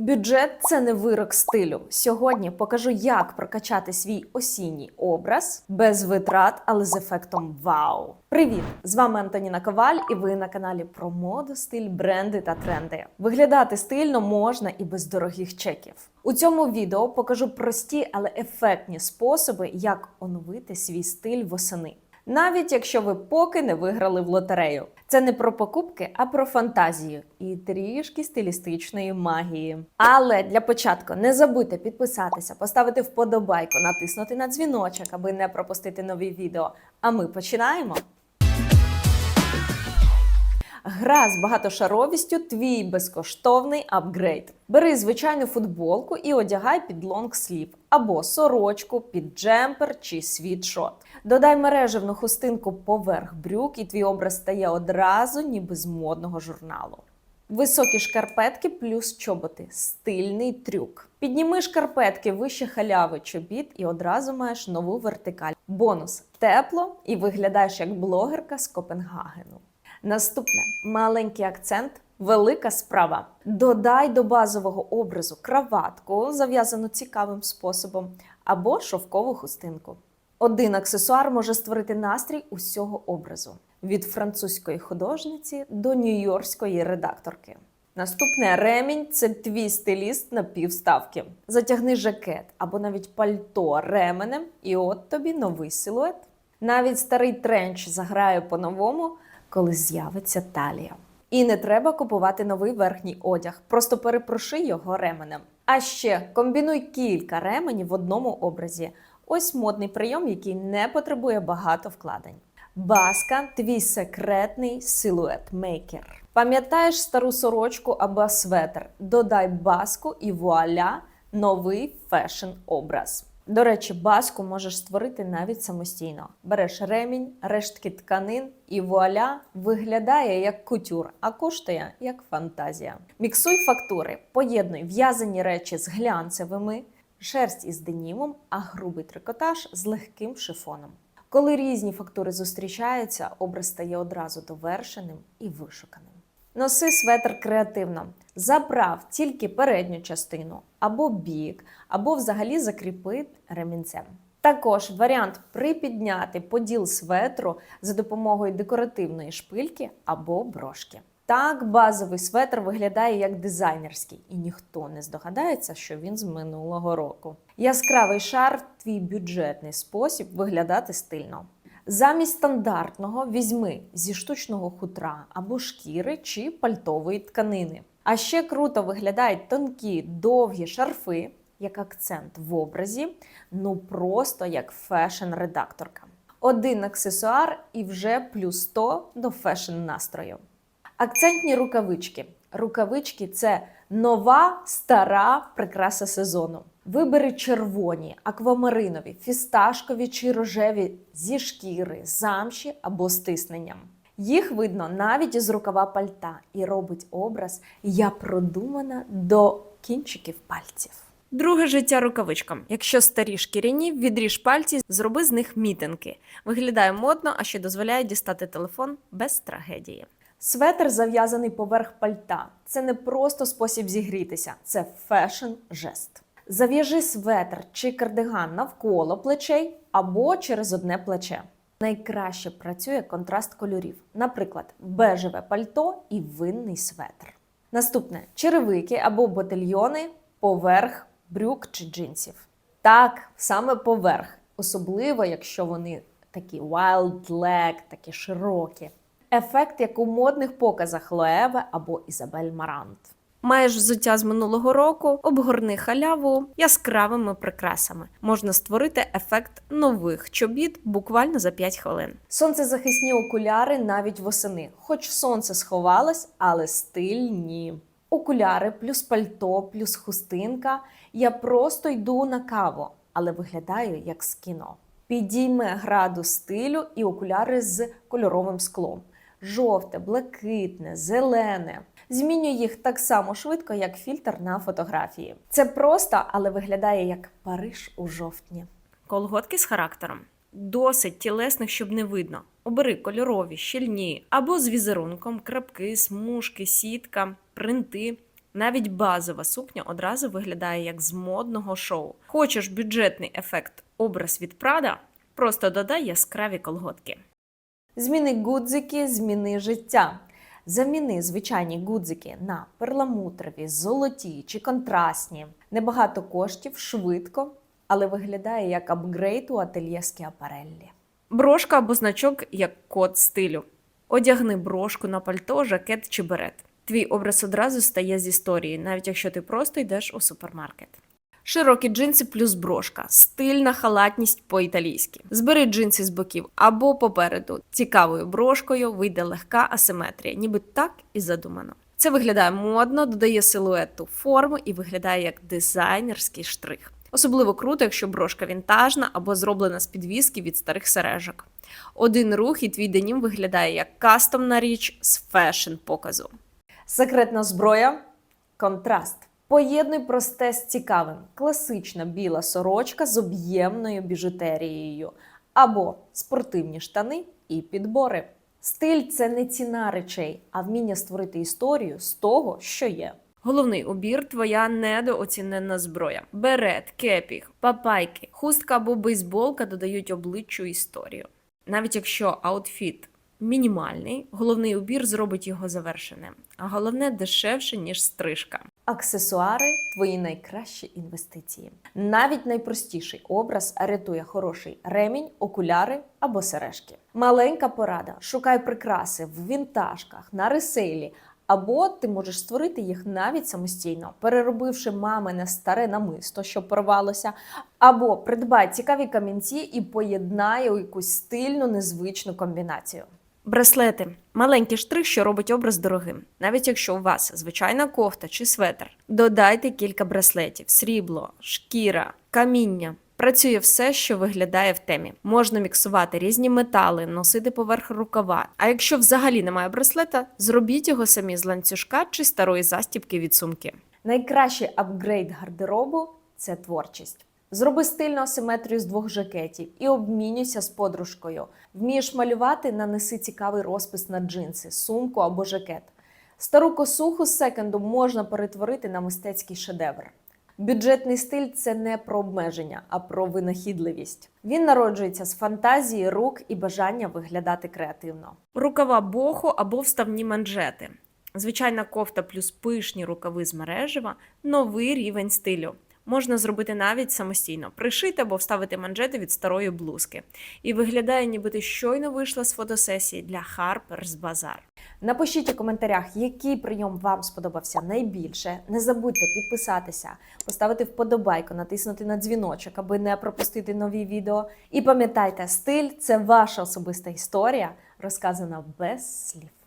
Бюджет це не вирок стилю. Сьогодні покажу, як прокачати свій осінній образ без витрат, але з ефектом вау. Привіт! З вами Антоніна Коваль, і ви на каналі про моду, стиль, бренди та тренди. Виглядати стильно можна і без дорогих чеків. У цьому відео покажу прості, але ефектні способи, як оновити свій стиль восени. Навіть якщо ви поки не виграли в лотерею. Це не про покупки, а про фантазію і трішки стилістичної магії. Але для початку не забудьте підписатися, поставити вподобайку, натиснути на дзвіночок, аби не пропустити нові відео. А ми починаємо. Гра з багатошаровістю твій безкоштовний апгрейд. Бери звичайну футболку і одягай під лонгслів або сорочку під джемпер чи світшот. Додай мережевну хустинку поверх брюк, і твій образ стає одразу ніби з модного журналу. Високі шкарпетки плюс чоботи стильний трюк. Підніми шкарпетки вище халяви чобіт і одразу маєш нову вертикаль. Бонус тепло і виглядаєш як блогерка з Копенгагену. Наступне маленький акцент. Велика справа. Додай до базового образу краватку, зав'язану цікавим способом, або шовкову хустинку. Один аксесуар може створити настрій усього образу від французької художниці до нью-йоркської редакторки. Наступне ремінь це твій стиліст на півставки. Затягни жакет або навіть пальто ременем, і от тобі новий силует. Навіть старий тренч заграє по-новому, коли з'явиться талія. І не треба купувати новий верхній одяг, просто перепроши його ременем. А ще комбінуй кілька ременів в одному образі. Ось модний прийом, який не потребує багато вкладень. Баска твій секретний силует-мейкер. Пам'ятаєш стару сорочку або светр? Додай баску і вуаля новий фешн-образ. До речі, баску можеш створити навіть самостійно. Береш ремінь, рештки тканин і вуаля виглядає як кутюр, а коштує як фантазія. Міксуй фактури, поєднуй в'язані речі з глянцевими, шерсть із денімом, а грубий трикотаж з легким шифоном. Коли різні фактури зустрічаються, образ стає одразу довершеним і вишуканим. Носи светр креативно. Заправ тільки передню частину, або бік, або взагалі закріпи ремінцем. Також варіант припідняти поділ светру за допомогою декоративної шпильки або брошки. Так, базовий светр виглядає як дизайнерський, і ніхто не здогадається, що він з минулого року. Яскравий шар твій бюджетний спосіб виглядати стильно. Замість стандартного візьми зі штучного хутра або шкіри чи пальтової тканини. А ще круто виглядають тонкі довгі шарфи, як акцент в образі, ну просто як фешн-редакторка. Один аксесуар і вже плюс 100 до фешн-настрою. Акцентні рукавички. Рукавички це нова стара прикраса сезону. Вибери червоні, аквамаринові, фісташкові чи рожеві зі шкіри, замші або стисненням. Їх видно навіть із рукава пальта і робить образ Я продумана до кінчиків пальців. Друге життя рукавичкам. Якщо старі шкіряні, відріж пальці, зроби з них мітинки. Виглядає модно, а ще дозволяє дістати телефон без трагедії. Светр зав'язаний поверх пальта. Це не просто спосіб зігрітися, це фешн-жест. Зав'яжи светр чи кардиган навколо плечей або через одне плече. Найкраще працює контраст кольорів, наприклад, бежеве пальто і винний светр. Наступне черевики або ботильйони поверх брюк чи джинсів. Так, саме поверх, особливо якщо вони такі wild leg, такі широкі. Ефект, як у модних показах Лоеве або Ізабель Марант. Маєш взуття з минулого року, обгорни халяву яскравими прикрасами. Можна створити ефект нових чобіт буквально за 5 хвилин. Сонцезахисні окуляри навіть восени, хоч сонце сховалось, але стиль ні. Окуляри плюс пальто, плюс хустинка. Я просто йду на каву, але виглядаю як з кіно. Підійме градус стилю і окуляри з кольоровим склом. Жовте, блакитне, зелене. Змінюю їх так само швидко, як фільтр на фотографії. Це просто, але виглядає як Париж у жовтні. Колготки з характером. Досить тілесних, щоб не видно. Обери кольорові, щільні або з візерунком, крапки, смужки, сітка, принти. Навіть базова сукня одразу виглядає як з модного шоу. Хочеш бюджетний ефект образ від Прада? Просто додай яскраві колготки. Зміни гудзики, зміни життя. Заміни звичайні гудзики на перламутрові, золоті чи контрастні. Небагато коштів, швидко, але виглядає як апгрейд у ательє Скіапареллі. Брошка або значок як код стилю. Одягни брошку на пальто, жакет чи берет. Твій образ одразу стає з історії, навіть якщо ти просто йдеш у супермаркет. Широкі джинси плюс брошка, стильна халатність по-італійськи. Збери джинси з боків або попереду. Цікавою брошкою вийде легка асиметрія, ніби так і задумано. Це виглядає модно, додає силуету форму і виглядає як дизайнерський штрих. Особливо круто, якщо брошка вінтажна або зроблена з підвіски від старих сережок. Один рух і твій денім виглядає як кастомна річ з фешн показу. Секретна зброя контраст. Поєднуй просте з цікавим. Класична біла сорочка з об'ємною біжутерією або спортивні штани і підбори. Стиль це не ціна речей, а вміння створити історію з того, що є. Головний убір твоя недооцінена зброя. Берет, кепіх, папайки, хустка або бейсболка додають обличчю історію. Навіть якщо аутфіт мінімальний, головний убір зробить його завершеним, а головне дешевше, ніж стрижка. Аксесуари твої найкращі інвестиції. Навіть найпростіший образ рятує хороший ремінь, окуляри або сережки. Маленька порада: шукай прикраси в вінтажках, на ресейлі. Або ти можеш створити їх навіть самостійно, переробивши мамине старе намисто, що порвалося, або придбай цікаві камінці і поєднай у якусь стильну незвичну комбінацію. Браслети маленький штрих, що робить образ дорогим. Навіть якщо у вас звичайна кофта чи светр, додайте кілька браслетів: срібло, шкіра, каміння. Працює все, що виглядає в темі. Можна міксувати різні метали, носити поверх рукава. А якщо взагалі немає браслета, зробіть його самі з ланцюжка чи старої застібки від сумки. Найкращий апгрейд гардеробу це творчість. Зроби стильну асиметрію з двох жакетів і обмінюйся з подружкою. Вмієш малювати, нанеси цікавий розпис на джинси, сумку або жакет. Стару косуху з секонду можна перетворити на мистецький шедевр. Бюджетний стиль це не про обмеження, а про винахідливість. Він народжується з фантазії, рук і бажання виглядати креативно. Рукава боху або вставні манжети. Звичайна кофта плюс пишні рукави з мережева новий рівень стилю. Можна зробити навіть самостійно, пришити або вставити манжети від старої блузки. І виглядає, ніби ти щойно вийшла з фотосесії для Harper's Bazaar. Напишіть у коментарях, який прийом вам сподобався найбільше. Не забудьте підписатися, поставити вподобайку, натиснути на дзвіночок, аби не пропустити нові відео. І пам'ятайте, стиль це ваша особиста історія, розказана без слів.